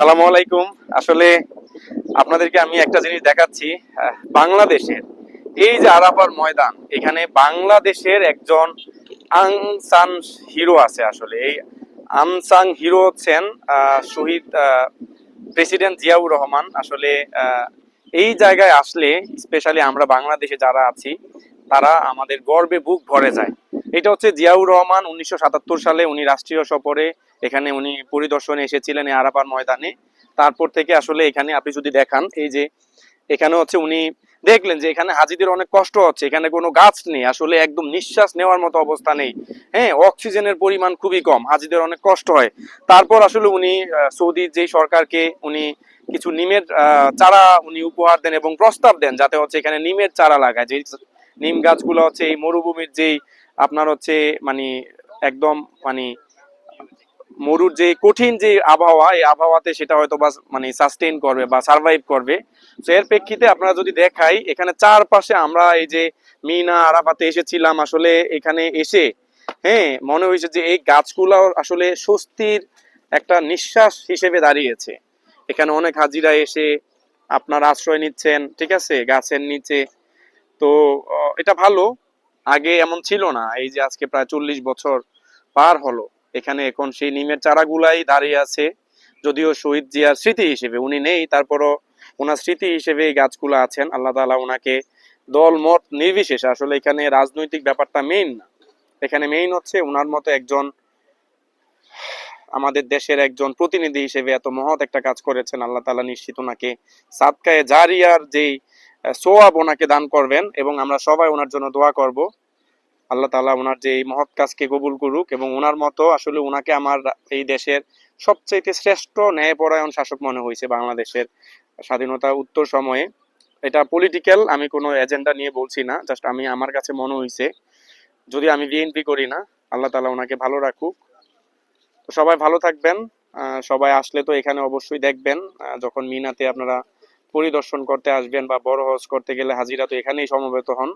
সালামু আলাইকুম। আসলে আপনাদেরকে আমি একটা জিনিস দেখাচ্ছি বাংলাদেশের, এই যে আরাফার ময়দান, এখানে বাংলাদেশের একজন আনসান হিরো আছে আসলে। এই আনসাং হিরো হচ্ছেন শহীদ প্রেসিডেন্ট জিয়াউর রহমান। আসলে এই জায়গায় আসলে স্পেশালি আমরা বাংলাদেশে যারা আছি, তারা আমাদের গর্বে বুক ভরে যায়। এটা হচ্ছে জিয়াউর রহমান উনিশশো সাতাত্তর সালে উনি রাষ্ট্রীয় সফরে এখানে উনি পরিদর্শনে এসেছিলেন এই আরাফার ময়দানে। তারপর থেকে আসলে এখানে আপনি যদি দেখান, এই যে এখানে হচ্ছে উনি দেখলেন যে এখানে হাজিদের অনেক কষ্ট হচ্ছে, এখানে কোনো গাছ নেই, আসলে একদম নিঃশ্বাস নেওয়ার মতো অবস্থা নেই। হ্যাঁ অক্সিজেনের পরিমাণ খুবই কম, হাজিদের অনেক কষ্ট হয়। তারপর আসলে উনি সৌদির যেই সরকারকে উনি কিছু নিমের চারা উনি উপহার দেন এবং প্রস্তাব দেন, যাতে হচ্ছে এখানে নিমের চারা লাগায়। যে নিম গাছগুলো হচ্ছে এই মরুভূমির যেই আপনার হচ্ছে মানে একদম মানে মরুর যে কঠিন যে আবহাওয়া, এই আবহাওয়াতে সেটা হয়তো বা মানে সাস্টেইন করবে বা সার্ভাইভ করবে। তো এর প্রেক্ষিতে আপনারা যদি দেখাই, এখানে চারপাশে আমরা এই যে মিনা, আরাফাতে এসেছিলাম, আসলে এখানে এসে হ্যাঁ মনে হয়েছে যে এই গাছগুলো আসলে স্বস্তির একটা নিঃশ্বাস হিসেবে দাঁড়িয়েছে। এখানে অনেক হাজিরা এসে আপনার আশ্রয় নিচ্ছেন, ঠিক আছে, গাছের নিচে। তো এটা ভালো, আগে এমন ছিল না। এই যে আজকে প্রায় চল্লিশ বছর পার হলো। এখানে এখন সেই নিমের চারাগুলাই দাঁড়িয়ে আছে, যদিও শহীদ জিয়ার স্মৃতি হিসেবে উনি নেই, তারপরও ওনার স্মৃতি হিসেবে এই গাছগুলো আছেন। আল্লাহ তাআলা ওনাকে দল মত নির্বিশেষে, আসলে এখানে রাজনৈতিক ব্যাপারটা মেইন না। এখানে মেইন হচ্ছে ওনার মতো একজন, আমাদের দেশের একজন প্রতিনিধি হিসেবে এত মহৎ একটা কাজ করেছেন, আল্লাহ তাআলা নিশ্চিত ওনাকে সাদকায়ে জারিয়ার যেই সোয়াব ওনাকে দান করবেন, এবং আমরা সবাই ওনার জন্য দোয়া করব। আল্লাহ তালা ওনার যে এই মহৎ কাজকে কবুল করুক এবং ওনার মতো আসলে ওনাকে আমার এই দেশের সবচেয়ে শ্রেষ্ঠ ন্যায়পরায়ণ শাসক মনে হয়েছে বাংলাদেশের স্বাধীনতা উত্তর সময়ে। এটা পলিটিক্যাল আমি কোনো এজেন্ডা নিয়ে বলছি না জাস্ট আমি আমার কাছে মনে হয়েছে। যদি আমি বিএনপি করি না, আল্লাহ তালা ওনাকে ভালো রাখুক। তো সবাই ভালো থাকবেন সবাই আসলে তো এখানে অবশ্যই দেখবেন যখন মিনাতে আপনারা পরিদর্শন করতে আসবেন বা বড় হজ করতে গেলে হাজিরা তো এখানেই সমবেত হন।